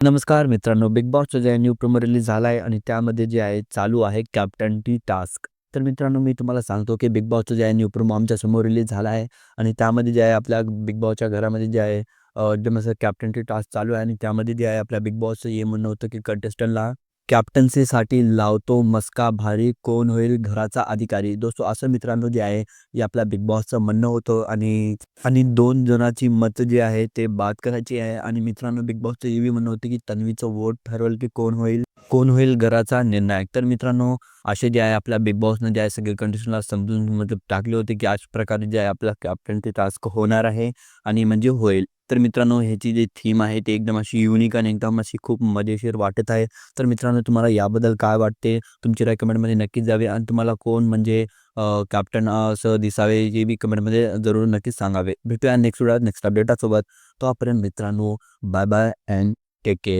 नमस्कार मित्रांनो बिग बॉसचं जे आहे न्यू प्रोमो रिलीज झाला आहे आणि त्यामध्ये जे आहे चालू आहे कॅप्टन टी टास्क तर मित्रांनो मी तुम्हाला सांगतो की बिग बॉसचं जे आहे न्यू प्रोमो आमच्यासमोर रिलीज झाला आहे आणि त्यामध्ये जे आहे आपल्या बिग बॉसच्या घरामध्ये जे आहे एकदम असं कॅप्टन टी टास्क चालू आहे आणि त्यामध्ये जे आहे आपल्या बिग बॉसचं हे म्हणणं होतं की कंटेस्टंटला कॅप्टन्सीसाठी लावतो मस्का भारी कोण होईल घराचा अधिकारी. दोस्तो असं मित्रांनो जे आहे हे आपल्या बिग बॉसचं म्हणणं होतं आणि आणि दोन जणाची मतं जे आहे ते बाद करायची आहे. आणि मित्रांनो बिग बॉसचं हे बी म्हणणं होतं की तन्वीचं वोट ठरवेल की कोण होईल कोण होईल घराचा निर्णायक. तर मित्रांनो असे जे आहे आपल्या बिग बॉसनं जे आहे सगळे कंडिशनला समजून मतलब टाकले होते की अशा प्रकारे जे आहे आपला कॅप्टनचे टास्क होणार आहे आणि म्हणजे होईल. तर मित्रांनो ह्याची जी थीम आहे ती एकदम अशी युनिक आणि एकदम अशी खूप मजेशीर वाटत आहे. तर मित्रांनो तुम्हाला याबद्दल काय वाटते? तुमची रेकमेंडमध्ये नक्कीच जावे आणि तुम्हाला कोण म्हणजे कॅप्टन असं दिसावे हे बी कमेंटमध्ये जरूर नक्कीच सांगावे. भेटूया नेक्स्ट वेळा नेक्स्ट अपडेटासोबत तोपर्यंत मित्रांनो bye bye and take care